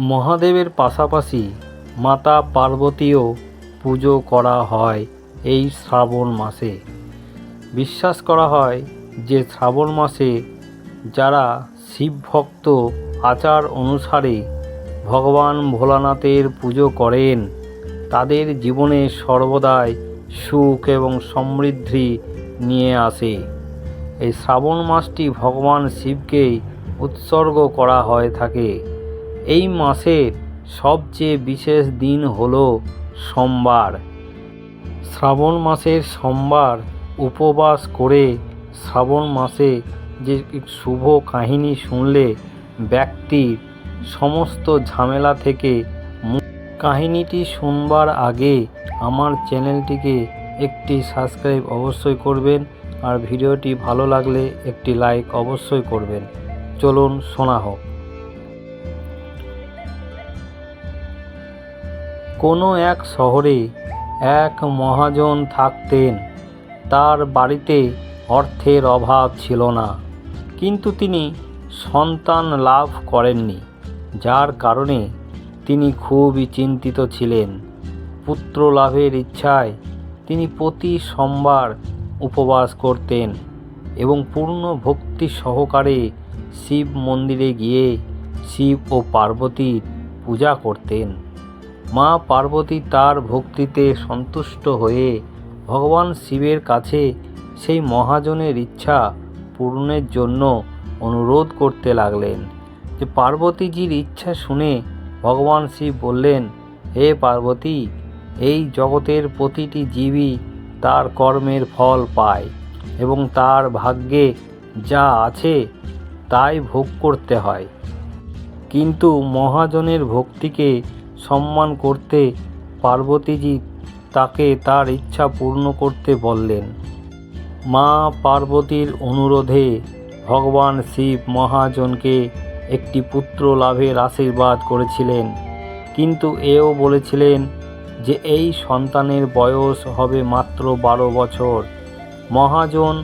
মহাদেবের পাশাপাশি মাতা পার্বতীও পুজো করা হয় এই শ্রাবণ মাসে। বিশ্বাস করা হয় যে শ্রাবণ মাসে যারা শিব ভক্ত আচার অনুসারে ভগবান ভোলানাথের পুজো করেন, তাদের জীবনে সর্বদাই সুখ এবং সমৃদ্ধি নিয়ে আসে। এই শ্রাবণ মাসটি ভগবান শিবকেই উৎসর্গ করা হয়ে থাকে। এই মাসের সবচেয়ে বিশেষ দিন হল সোমবার। শ্রাবণ মাসের সোমবার উপবাস করে শ্রাবণ মাসে যে শুভ কাহিনী শুনলে ব্যক্তির সমস্ত ঝামেলা থেকে কাহিনীটি শুনবার আগে আমার চ্যানেলটিকে একটি সাবস্ক্রাইব অবশ্যই করবেন আর ভিডিওটি ভালো লাগলে একটি লাইক অবশ্যই করবেন। চলুন শোনা হোক। কোনো এক শহরে এক মহাজন থাকতেন। তার বাড়িতে অর্থের অভাব ছিল না। কিন্তু তিনি সন্তান লাভ করেননি, যার কারণে তিনি খুবই চিন্তিত ছিলেন। পুত্র লাভের ইচ্ছায় তিনি প্রতি সোমবার উপবাস করতেন এবং পূর্ণ ভক্তি সহকারে শিব মন্দিরে গিয়ে শিব ও পার্বতীর পূজা করতেন। মা পার্বতী তার ভক্তিতে সন্তুষ্ট হয়ে ভগবান শিবের কাছে সেই মহাজনের ইচ্ছা পূরণের জন্য অনুরোধ করতে লাগলেন। যে পার্বতীজির ইচ্ছা শুনে ভগবান শিব বললেন, হে পার্বতী, এই জগতের প্রতিটি জীবই তার কর্মের ফল পায় এবং তার ভাগ্যে যা আছে তাই ভোগ করতে হয়। কিন্তু মহাজনের ভক্তিকে সম্মান করতে পার্বতীজি তাকে তার ইচ্ছা পূর্ণ করতে বললেন। মা পার্বতীর অনুরোধে ভগবান শিব মহাজনকে একটি পুত্র লাভের আশীর্বাদ করেছিলেন। কিন্তু এও বলেছিলেন যে এই সন্তানের বয়স হবে মাত্র বারো বছর। মহাজন,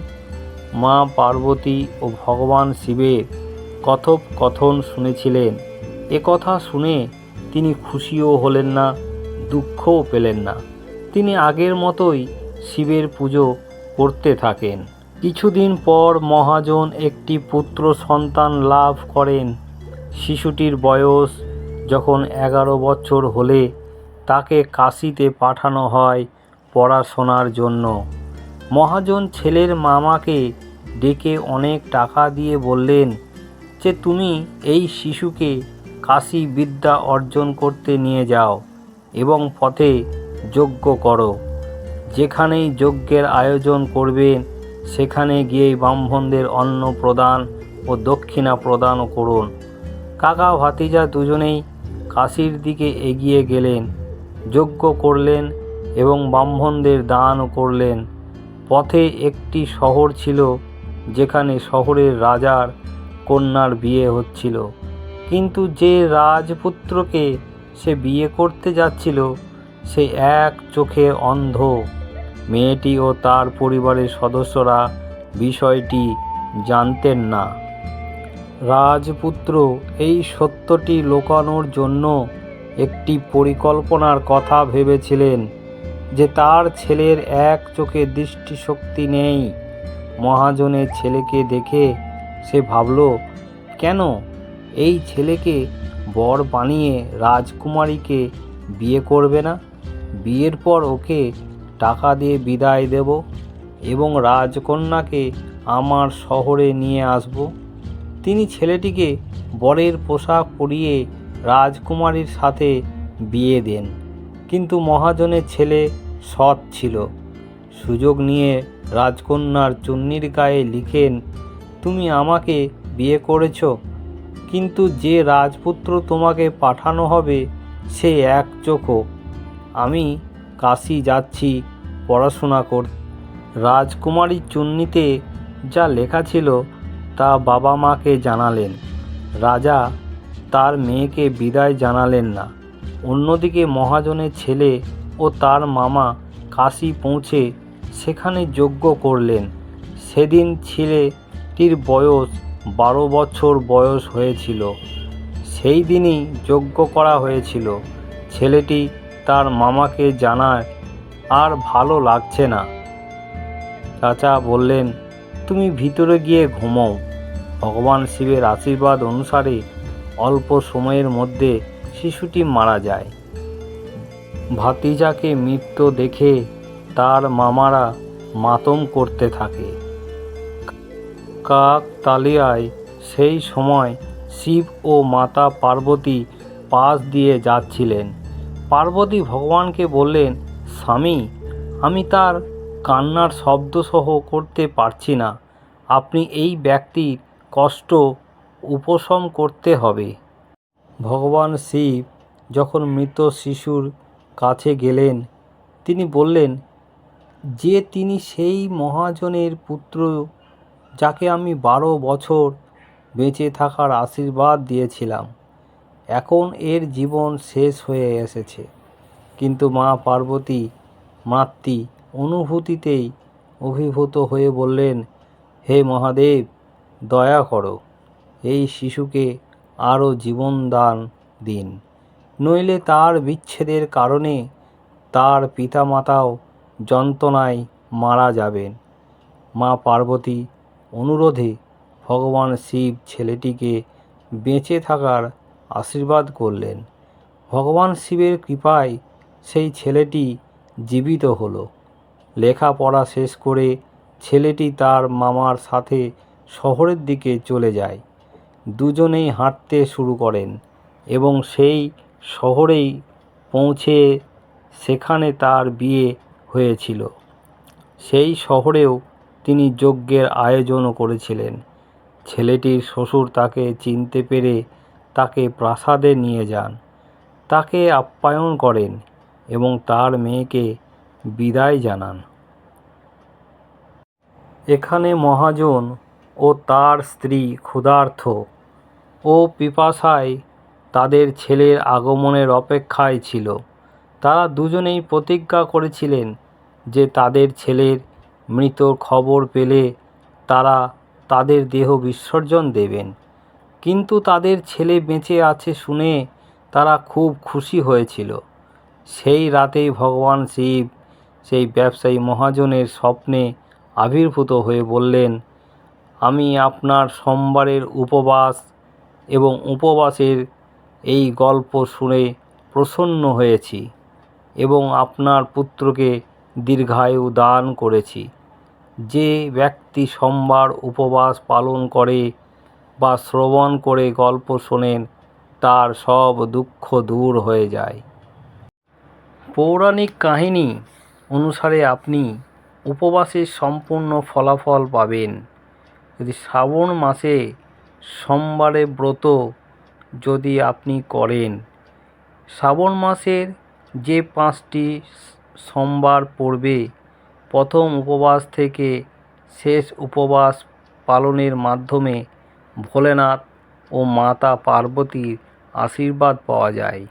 মা পার্বতী ও ভগবান শিবের কথোপকথন শুনেছিলেন। একথা শুনে তিনি খুশিও হলেন না, দুঃখও পেলেন না। তিনি আগের মতোই শিবের পুজো করতে থাকেন। কিছুদিন পর মহাজন একটি পুত্র সন্তান লাভ করেন। শিশুটির বয়স যখন এগারো বছর হলে তাকে কাশিতে পাঠানো হয় পড়াশোনার জন্য। মহাজন ছেলের মামাকে ডেকে অনেক টাকা দিয়ে বললেন যে, তুমি এই শিশুকে কাশি বিদ্যা অর্জন করতে নিয়ে যাও এবং পথে যজ্ঞ করো। যেখানেই যজ্ঞের আয়োজন করবেন সেখানে গিয়ে ব্রাহ্মণদের অন্ন প্রদান ও দক্ষিণা প্রদান করুন। কাকা ভাতিজা দুজনেই কাশির দিকে এগিয়ে গেলেন, যজ্ঞ করলেন এবং ব্রাহ্মণদের দানও করলেন। পথে একটি শহর ছিল, যেখানে শহরের রাজার কন্যার বিয়ে হচ্ছিল। কিন্তু যে রাজপুত্রকে সে বিয়ে করতে যাচ্ছিল, সে এক চোখে অন্ধ। মেয়েটি ও তার পরিবারের সদস্যরা বিষয়টি জানতেন না। রাজপুত্র এই সত্যটি লোকানোর জন্য একটি পরিকল্পনার কথা ভেবেছিলেন যে তার ছেলের এক চোখে দৃষ্টিশক্তি নেই। মহাজনের ছেলেকে দেখে সে ভাবল, কেন? এই ছেলেকে বর বানিয়ে রাজকুমারীকে বিয়ে করবে না। বিয়ের পর ওকে টাকা দিয়ে বিদায় দেব এবং রাজকন্যাকে আমার শহরে নিয়ে আসব। তিনি ছেলেটিকে বরের পোশাক পরিয়ে রাজকুমারীর সাথে বিয়ে দেন। কিন্তু মহাজনের ছেলে সৎ ছিল। সুযোগ নিয়ে রাজকন্যার চুন্নির গায়ে লিখেন, তুমি আমাকে বিয়ে করেছ? কিন্তু যে রাজপুত্র তোমাকে পাঠানো হবে, সে এক চোখো আমি কাশি যাচ্ছি পড়াশোনা কর। রাজকুমারী চুন্নিতে যা লেখা ছিল, তা বাবা মাকে জানালেন। রাজা তার মেয়েকে বিদায় জানালেন না। অন্যদিকে মহাজনের ছেলে ও তার মামা কাশি পৌঁছে সেখানে যজ্ঞ করলেন। সেদিন ছেলেটির বয়স বারো বছর বয়স হয়েছিল। সেই দিনই যজ্ঞ করা হয়েছিল। ছেলেটি তার মামাকে জানায়, আর ভালো লাগছে না। চাচা বললেন, তুমি ভিতরে গিয়ে ঘুমোও। ভগবান শিবের আশীর্বাদ অনুসারে অল্প সময়ের মধ্যে শিশুটি মারা যায়। ভাতিজাকে মৃত্যু দেখে তার মামারা মাতম করতে থাকে। কাক তালিয়ায় সেই সময় শিব ও মাতা পার্বতী পাশ দিয়ে যাচ্ছিলেন। পার্বতী ভগবানকে বললেন, স্বামী, আমি তার কান্নার শব্দ সহ করতে পারছি না। আপনি এই ব্যক্তির কষ্ট উপশম করতে হবে। ভগবান শিব যখন মৃত শিশুর কাছে গেলেন, তিনি বললেন, যে তিনি সেই মহাজনের পুত্র যাকে আমি বারো বছর বেঁচে থাকার আশীর্বাদ দিয়েছিলাম। এখন এর জীবন শেষ হয়ে এসেছে। কিন্তু মা পার্বতী, মাতৃ অনুভূতিতেই অভিভূত হয়ে বললেন, হে মহাদেব, দয়া করো, এই শিশুকে আরও জীবনদান দিন। নইলে তার বিচ্ছেদের কারণে তার পিতামাতাও যন্ত্রণায় মারা যাবেন। মা পার্বতী অনুরোধে ভগবান শিব ছেলেটিকে বেঁচে থাকার আশীর্বাদ করলেন। ভগবান শিবের কৃপায় সেই ছেলেটি জীবিত হলো। লেখাপড়া শেষ করে ছেলেটি তার মামার সাথে শহরের দিকে চলে যায়। দুজনেই হাঁটতে শুরু করেন এবং সেই শহরেই পৌঁছে সেখানে তার বিয়ে হয়েছিল। সেই শহরেও তিনি যজ্ঞের আয়োজনও করেছিলেন। ছেলেটির শ্বশুর তাকে চিনতে পেরে তাকে প্রাসাদে নিয়ে যান। তাকে আপ্যায়ন করেন এবং তার মেয়েকে বিদায় জানান। এখানে মহাজন ও তার স্ত্রী ক্ষুধার্ত ও পিপাসায় তাদের ছেলের আগমনের অপেক্ষায় ছিল। তারা দুজনেই প্রতিজ্ঞা করেছিলেন যে তাদের ছেলের মৃত খবর পেলে তারা তাদের দেহ বিসর্জন দেবেন। কিন্তু তাদের ছেলে বেঁচে আছে শুনে তারা খুব খুশি হয়েছিল। সেই রাতেই ভগবান শিব সেই ব্যবসায়ী মহাজনের স্বপ্নে আবির্ভূত হয়ে বললেন, আমি আপনার সোমবারের উপবাস এবং উপবাসের এই গল্প শুনে প্রসন্ন হয়েছি এবং আপনার পুত্রকে দীর্ঘায়ু দান করেছি। যে ব্যক্তি সোমবার উপবাস পালন করে বা শ্রবণ করে গল্প শোনেন, তার সব দুঃখ দূর হয়ে যায়। পৌরাণিক কাহিনী অনুসারে আপনি উপবাসের সম্পূর্ণ ফলাফল পাবেন। যদি শ্রাবণ মাসে সোমবারে ব্রত যদি আপনি করেন, শ্রাবণ মাসের যে পাঁচটি সোমবার পড়বে প্রথম উপবাস থেকে শেষ উপবাস পালনের মাধ্যমে ভোলেনাথ ও মাতা পার্বতীর আশীর্বাদ পাওয়া যায়।